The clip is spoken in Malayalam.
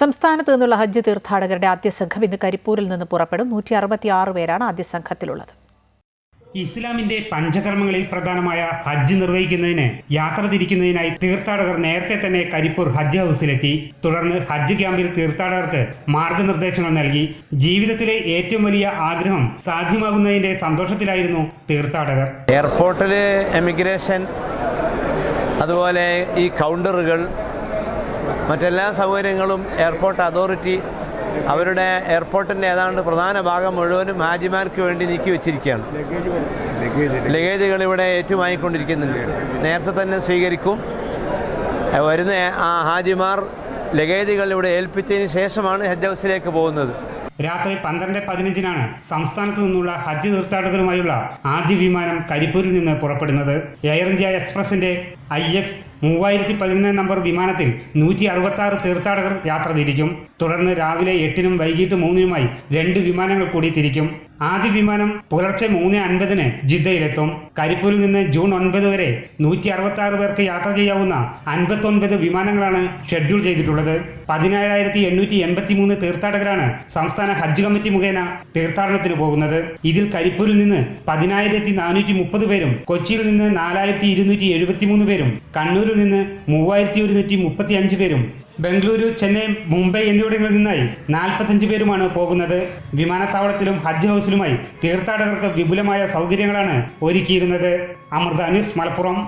സംസ്ഥാനത്ത് നിന്നുള്ള ഹജ്ജ് തീർത്ഥാടകരുടെ ആദ്യ സംഘം ഇന്ന് കരിപ്പൂരിൽ നിന്ന് പുറപ്പെടും. നൂറ്റി അറുപത്തിയാറ് പേരാണ് ആദ്യ സംഘത്തിലുള്ളത്. ഇസ്ലാമിന്റെ പഞ്ചകർമ്മങ്ങളിൽ പ്രധാനമായ ഹജ്ജ് നിർവഹിക്കുന്നതിന് യാത്ര തിരിക്കുന്നതിനായി തീർത്ഥാടകർ നേരത്തെ തന്നെ കരിപ്പൂർ ഹജ്ജ് ഹൗസിലെത്തി. തുടർന്ന് ഹജ്ജ് ക്യാമ്പിൽ തീർത്ഥാടകർക്ക് മാർഗനിർദ്ദേശങ്ങൾ നൽകി. ജീവിതത്തിലെ ഏറ്റവും വലിയ ആഗ്രഹം സാധ്യമാകുന്നതിന്റെ സന്തോഷത്തിലായിരുന്നു തീർത്ഥാടകർ. എയർപോർട്ടിലെ എമിഗ്രേഷൻ അതുപോലെ ഈ കൗണ്ടറുകൾ മറ്റെല്ലാ സൗകര്യങ്ങളും എയർപോർട്ട് അതോറിറ്റി അവരുടെ എയർപോർട്ടിന്റെ ഏതാണ്ട് പ്രധാന ഭാഗം മുഴുവനും ഹാജിമാർക്ക് വേണ്ടി നീക്കി വെച്ചിരിക്കുകയാണ്. ലഗേജുകൾ ഇവിടെ ഏറ്റുമായിക്കൊണ്ടിരിക്കുന്നുണ്ട് നേരത്തെ തന്നെ സ്വീകരിക്കും. വരുന്ന ആ ഹാജിമാർ ലഗേജുകൾ ഇവിടെ ഏൽപ്പിച്ചതിന് ശേഷമാണ് ഹജ്ജ് ഹൗസിലേക്ക് പോകുന്നത്. രാത്രി പന്ത്രണ്ട് പതിനഞ്ചിനാണ് സംസ്ഥാനത്തു നിന്നുള്ള ഹജ്ജ് തീർത്ഥാടകരുമായുള്ള ആദ്യ വിമാനം കരിപ്പൂരിൽ നിന്ന് പുറപ്പെടുന്നത്. എയർ ഇന്ത്യ എക്സ്പ്രസിന്റെ ഐ എക്സ് മൂവായിരത്തി പതിനൊന്ന് നമ്പർ വിമാനത്തിൽ നൂറ്റി അറുപത്തി ആറ് തീർത്ഥാടകർ യാത്ര തിരിക്കും. തുടർന്ന് രാവിലെ എട്ടിനും വൈകിട്ട് മൂന്നിനുമായി രണ്ട് വിമാനങ്ങൾ കൂടി തിരിക്കും. ആദ്യ വിമാനം പുലർച്ചെ മൂന്ന് അൻപതിന് ജിദ്ദയിലെത്തും. കരിപ്പൂരിൽ നിന്ന് ജൂൺ ഒൻപത് വരെ നൂറ്റി അറുപത്തി ആറ് പേർക്ക് യാത്ര ചെയ്യാവുന്ന അൻപത്തൊൻപത് വിമാനങ്ങളാണ് ഷെഡ്യൂൾ ചെയ്തിട്ടുള്ളത്. പതിനേഴായിരത്തി എണ്ണൂറ്റി എൺപത്തി മൂന്ന് തീർത്ഥാടകരാണ് സംസ്ഥാന ഹജ്ജ് കമ്മിറ്റി മുഖേന തീർത്ഥാടനത്തിന് പോകുന്നത്. ഇതിൽ കരിപ്പൂരിൽ നിന്ന് പതിനായിരത്തി നാനൂറ്റി മുപ്പത് പേരും കൊച്ചിയിൽ നിന്ന് നാലായിരത്തി ഇരുന്നൂറ്റി എഴുപത്തി മൂന്ന് പേരും കണ്ണൂരിൽ നിന്ന് മൂവായിരത്തി ഒരുന്നൂറ്റി മുപ്പത്തി അഞ്ച് പേരും ബംഗളൂരു ചെന്നൈ മുംബൈ എന്നിവിടങ്ങളിൽ നിന്നായി നാൽപ്പത്തഞ്ച് പേരുമാണ് പോകുന്നത്. വിമാനത്താവളത്തിലും ഹജ്ജ് ഹൗസിലുമായി തീർത്ഥാടകർക്ക് വിപുലമായ സൗകര്യങ്ങളാണ് ഒരുക്കിയിരുന്നത്. അമൃത ന്യൂസ് മലപ്പുറം.